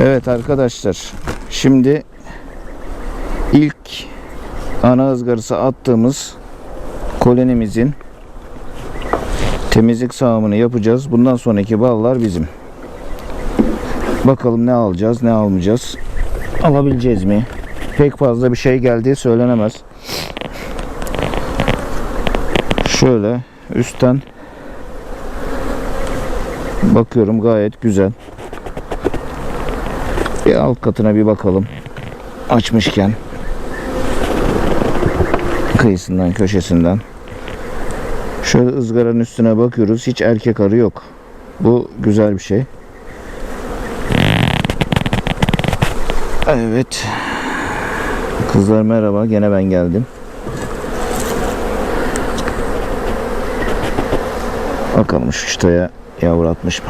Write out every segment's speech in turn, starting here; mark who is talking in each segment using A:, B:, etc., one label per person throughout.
A: Evet arkadaşlar. Şimdi ilk ana ızgarası attığımız kolonimizin temizlik sağımını yapacağız. Bundan sonraki ballar bizim. Bakalım ne alacağız, ne almayacağız. Alabileceğiz mi? Pek fazla bir şey geldiği söylenemez. Şöyle üstten bakıyorum gayet güzel. Bir alt katına bir bakalım. Açmışken. Kıyısından, köşesinden. Şöyle ızgaranın üstüne bakıyoruz. Hiç erkek arı yok. Bu güzel bir şey. Evet. Kızlar merhaba. Gene ben geldim. Bakalım şu çıtaya yavru atmış mı?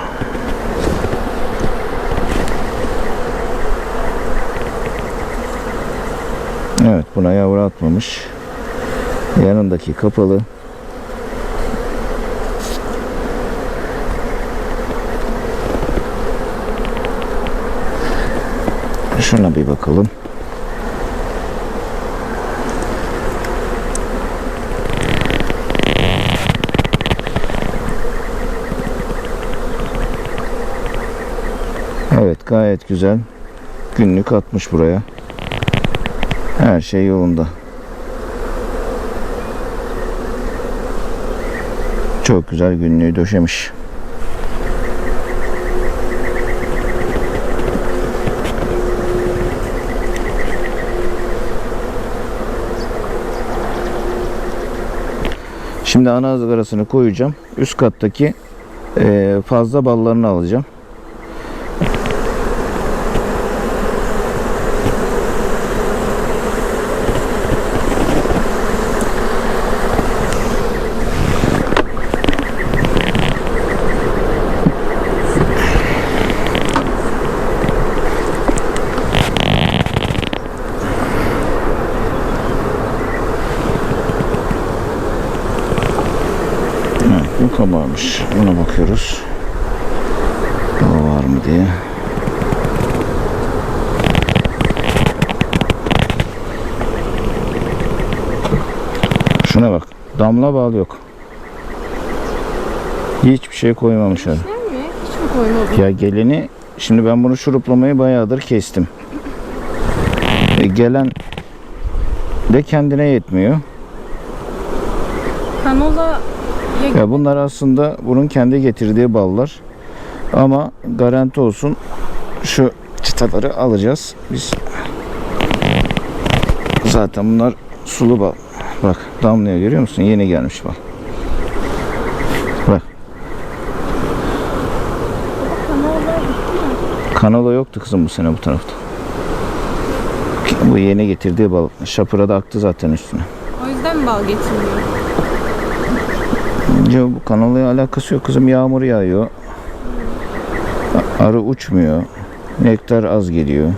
A: Evet buna yavru atmamış. Yanındaki kapalı. Şuna bir bakalım. Evet gayet güzel. Günlük atmış buraya. Her şey yolunda. Çok güzel günlüğü döşemiş. Şimdi ana ızgarasını koyacağım. Üst kattaki eee, fazla ballarını alacağım. Evet, bu kabarmış. Buna bakıyoruz. Daha var mı diye. Şuna bak. Damla bal yok. Hiçbir şey?
B: Hiç mi koymadın?
A: Ya geleni şimdi ben bunu şuruplamayı bayağıdır kestim. E, gelen de kendine yetmiyor.
B: Kanola ya
A: bunlar aslında bunun kendi getirdiği ballar. Ama garanti olsun şu çıtaları alacağız biz. Zaten bunlar sulu bal. Bak damlıyor görüyor musun? Yeni gelmiş bal. Bak
B: kanola
A: yoktu kızım bu sene bu tarafta. Bu yeni getirdiği bal. Şapıra da aktı zaten üstüne.
B: O yüzden mi bal getirmiyor?
A: Ya bu kanolayla alakası yok kızım. Yağmur yağıyor. Arı uçmuyor. Nektar az geliyor.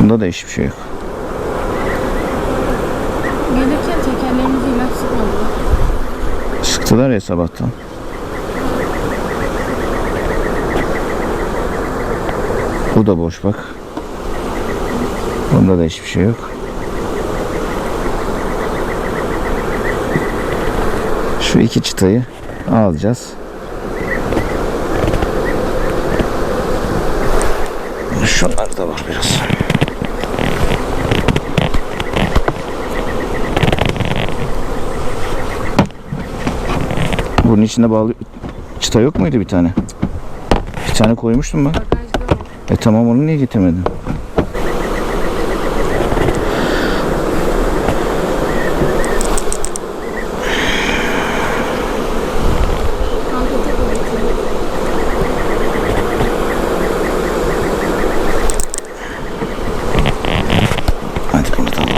A: Bunda da hiçbir şey yok.
B: Gelirken tekerlerimizi ilaç sıkmadılar.
A: Sıktılar ya sabahtan. Bu da boş bak. Bunda da hiçbir şey yok. Şu iki çıtayı alacağız. Şunlar da var biraz. Bunun içinde bağlı çıta yok muydu bir tane? Bir tane koymuştum ben. E tamam onu niye getirmedin?
B: Kankete de getirdim.
A: Hadi bunu da alalım.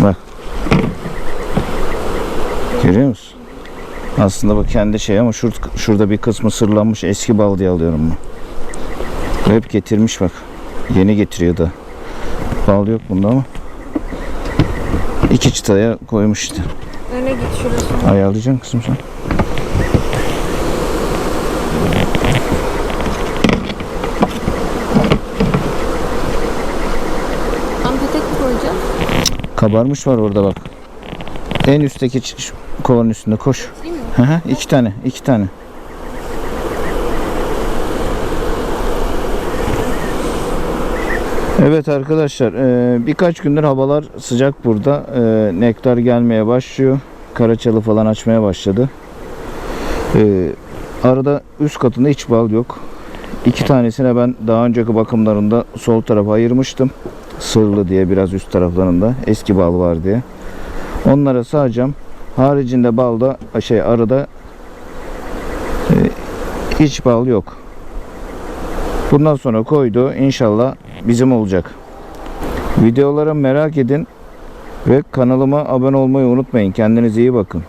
A: Bak. Görüyor musun? Aslında bu kendi şey ama şur, şurada bir kısmı sırlanmış eski bal diye alıyorum ben. Hep getirmiş bak. Yeni getiriyor da. Bal yok bunda ama. İki çıtaya koymuş işte.
B: Öne git şurası.
A: Ayarlayacaksın kızım sen.
B: Ampetek mi koyacağız?
A: Kabarmış var orada bak. En üstteki kovanın üstünde koş.
B: Değil mi?
A: Hı iki tane, iki tane. Evet arkadaşlar, e, birkaç gündür havalar sıcak burada. E, nektar gelmeye başlıyor. Karaçalı falan açmaya başladı. E, arada üst katında hiç bal yok. İki tanesine ben daha önceki bakımlarında sol tarafa ayırmıştım. Sırlı diye biraz üst taraflarında eski bal var diye. Onlara sağacağım. Haricinde balda şey arada e, hiç bal yok. Bundan sonra koydu inşallah bizim olacak. Videoları merak edin ve kanalıma abone olmayı unutmayın. Kendinize iyi bakın.